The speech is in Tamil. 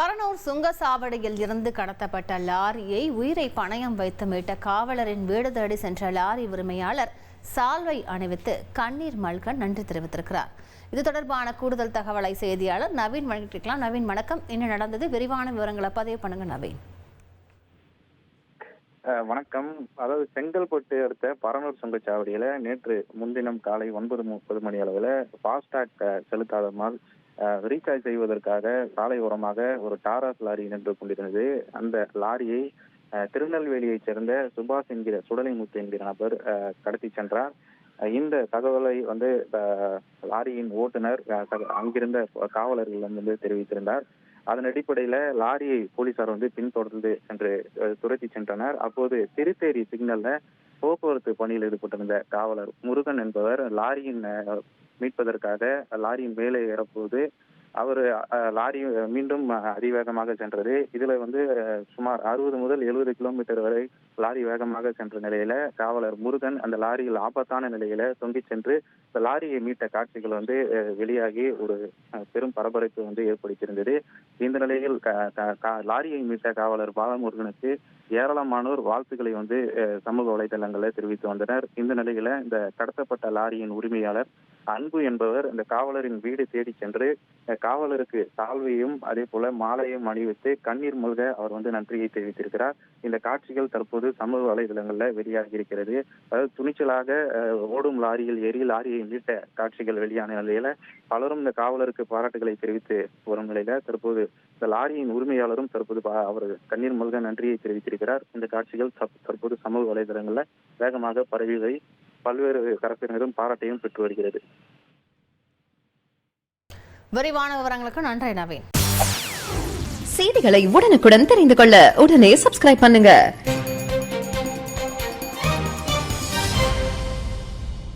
பரனூர் சுங்கசாவடியில் இருந்து கடத்தப்பட்ட லாரியை உயிரை பணயம் வைத்து மீட்ட காவலரின் வீடு தேடி சென்ற லாரி உரிமையாளர் சால்வை அணிவித்து கண்ணீர் மல்க நன்றி தெரிவித்திருக்கிறார். இது தொடர்பான கூடுதல் தகவலை செய்தியாளர் நவீன் வழங்கிட்டிருக்கலாம் நவீன் வணக்கம். என்ன நடந்தது விரிவான விவரங்களை பதிவு பண்ணுங்க நவீன். வணக்கம். அதாவது செங்கல்பட்டு அடுத்த பரனூர் சுங்கச்சாவடியில நேற்று முன்தினம் காலை ஒன்பது முப்பது மணி அளவில் ஃபாஸ்டாக் செலுத்தாத மாதிரி ரீசார்ஜ் செய்வதற்காக சாலை ஓரமாக ஒரு டாராஸ் லாரி நின்று கொண்டிருந்தது. அந்த லாரியை திருநெல்வேலியைச் சேர்ந்த சுபாஷ் என்கிற சுடலைமுத்து என்கிற நபர் கடத்தி சென்றார். இந்த தகவலை வந்து லாரியின் ஓட்டுநர் அங்கிருந்த காவலர்களிடம் வந்து தெரிவித்திருந்தார். அதன் அடிப்படையில லாரியை போலீசார் வந்து பின்தொடர்ந்து சென்று துரத்தி சென்றனர். அப்போது திருத்தேரி சிக்னல்ல போக்குவரத்து பணியில் ஈடுபட்டிருந்த காவலர் முருகன் என்பவர் லாரியின் மீட்பதற்காக லாரியின் மேலே ஏறப்போது அவர் லாரி மீண்டும் அதிவேகமாக சென்றது. இதுல வந்து சுமார் அறுபது முதல் எழுபது கிலோமீட்டர் வரை லாரி வேகமாக சென்ற நிலையில காவலர் முருகன் அந்த லாரியில் ஆபத்தான நிலையில தொங்கி சென்று இந்த லாரியை மீட்ட காட்சிகள் வந்து வெளியாகி ஒரு பெரும் பரபரப்பை வந்து ஏற்படுத்தியிருந்தது. இந்த நிலையில் க- லாரியை மீட்ட காவலர் பாலமுருகனுக்கு ஏராளமானோர் வாழ்த்துக்களை வந்து சமூக வலைதளங்களில் தெரிவித்து வந்தனர். இந்த நிலையில இந்த கடத்தப்பட்ட லாரியின் உரிமையாளர் அன்பு என்பவர் இந்த காவலரின் வீடு தேடி சென்று காவலருக்கு சால்வையும் அதே போல மாலையும் அணிவித்து கண்ணீர் மூழ்க அவர் வந்து நன்றியை தெரிவித்திருக்கிறார். இந்த காட்சிகள் தற்போது சமூக வலைதளங்களில் வெளியாகி இருக்கிறது. அதாவது துணிச்சலாக ஓடும் லாரியில் ஏறி லாரியை நீட்ட காட்சிகள் வெளியான நிலையில பலரும் இந்த காவலருக்கு பாராட்டுகளை தெரிவித்து வரும் நிலையில தற்போது இந்த லாரியின் உரிமையாளரும் தற்போது பா- அவர் கண்ணீர் மூழ்க நன்றியை தெரிவித்திருக்கிறார். இந்த காட்சிகள் தற்போது சமூக வலைதளங்கள்ல வேகமாக பரவியதை பல்வேறு தரப்பினரும் பாராட்டையும் பெற்று வருகிறது. விரிவான விவரங்களுக்கு நன்றி நவீன். செய்திகளை உடனுக்குடன் தெரிந்து கொள்ள உடனே சப்ஸ்கிரைப் பண்ணுங்க.